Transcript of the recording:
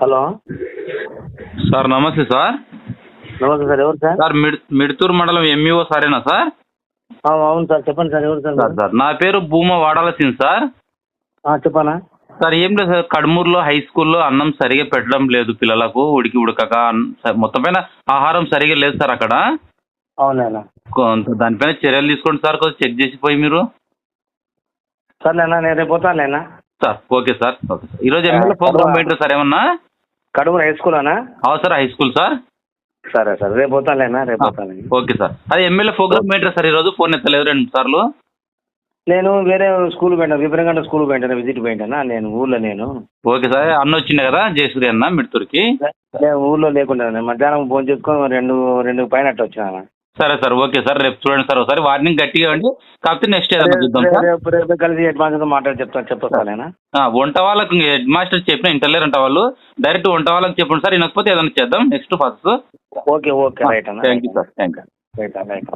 Hello. Sir నమస్తే sir. నమస్తే sir ఎవరు సార్? సార్ మిడ్ మిడ్తూరు మండలం ఎంఈఓ సారేనా సార్? అవును సార్ చెప్పండి సార్ ఎవరు సార్ సార్ సార్ నా పేరు భూమ వాడాల్సింది సార్. చెప్పనా? సార్ ఏం లేదు సార్ కడుమూరులో హై స్కూల్లో అన్నం సరిగా పెట్టడం లేదు పిల్లలకు ఉడికి ఉడకక సార్ మొత్తం పైన ఆహారం సరిగా లేదు సార్ అక్కడ. అవునేనా? కొంత దానిపైన చర్యలు తీసుకోండి సార్ కొంచెం చెక్ చేసిపోయి మీరు. సర్లేనా నేను రేపు sir okay sir okay sir. ఈరోజు ఎమ్మెల్యే ప్రోగ్రామ్ ఏంటో సార్ ఏమన్నా? కడుపు హై స్కూల్ అనా? అవును సార్ హై స్కూల్ సార్. సరే సార్ రేపు పోతానులేనా రేపు పోతాను ఓకే సార్. అదే ఎమ్మెల్యే ప్రోగ్రామ్ ఏంటో సార్ ఈరోజు? ఫోన్ ఎత్తలేదు రెండు సార్లు. నేను వేరే స్కూల్ పోయినా విపరీతంగా స్కూల్ పోయింటాను విజిట్ పోయింటానా? నేను ఊర్లో నేను. ఓకే సార్ అన్న వచ్చిండే కదా జయశ్రీ అన్న మిడ్తూరుకి. నేను ఊర్లో లేకుండా మధ్యాహ్నం ఫోన్ చేసుకొని రెండు రెండు పైన అట్ట వచ్చినా? సరే సార్ ఓకే సార్ రేపు చూడండి సార్ ఒకసారి. వార్నింగ్ గట్టిగా ఇవ్వండి కాకపోతే నెక్స్ట్ ఏదైనా చూద్దాం సార్. రేపు రేపు కలిసి హెడ్ మాస్టర్తో మాట్లాడి చెప్తాను చెప్పొస్తానేనా ఆ, వంట వాళ్ళకి హెడ్ మాస్టర్ చెప్పిన ఇంటర్లేరంట వాళ్ళు. డైరెక్ట్ వంట వాళ్ళకి చెప్పండి సార్ వినకపోతే ఏదైనా చేద్దాం. Next first okay okay right అన్న thank you sir thank you right అన్న రైట్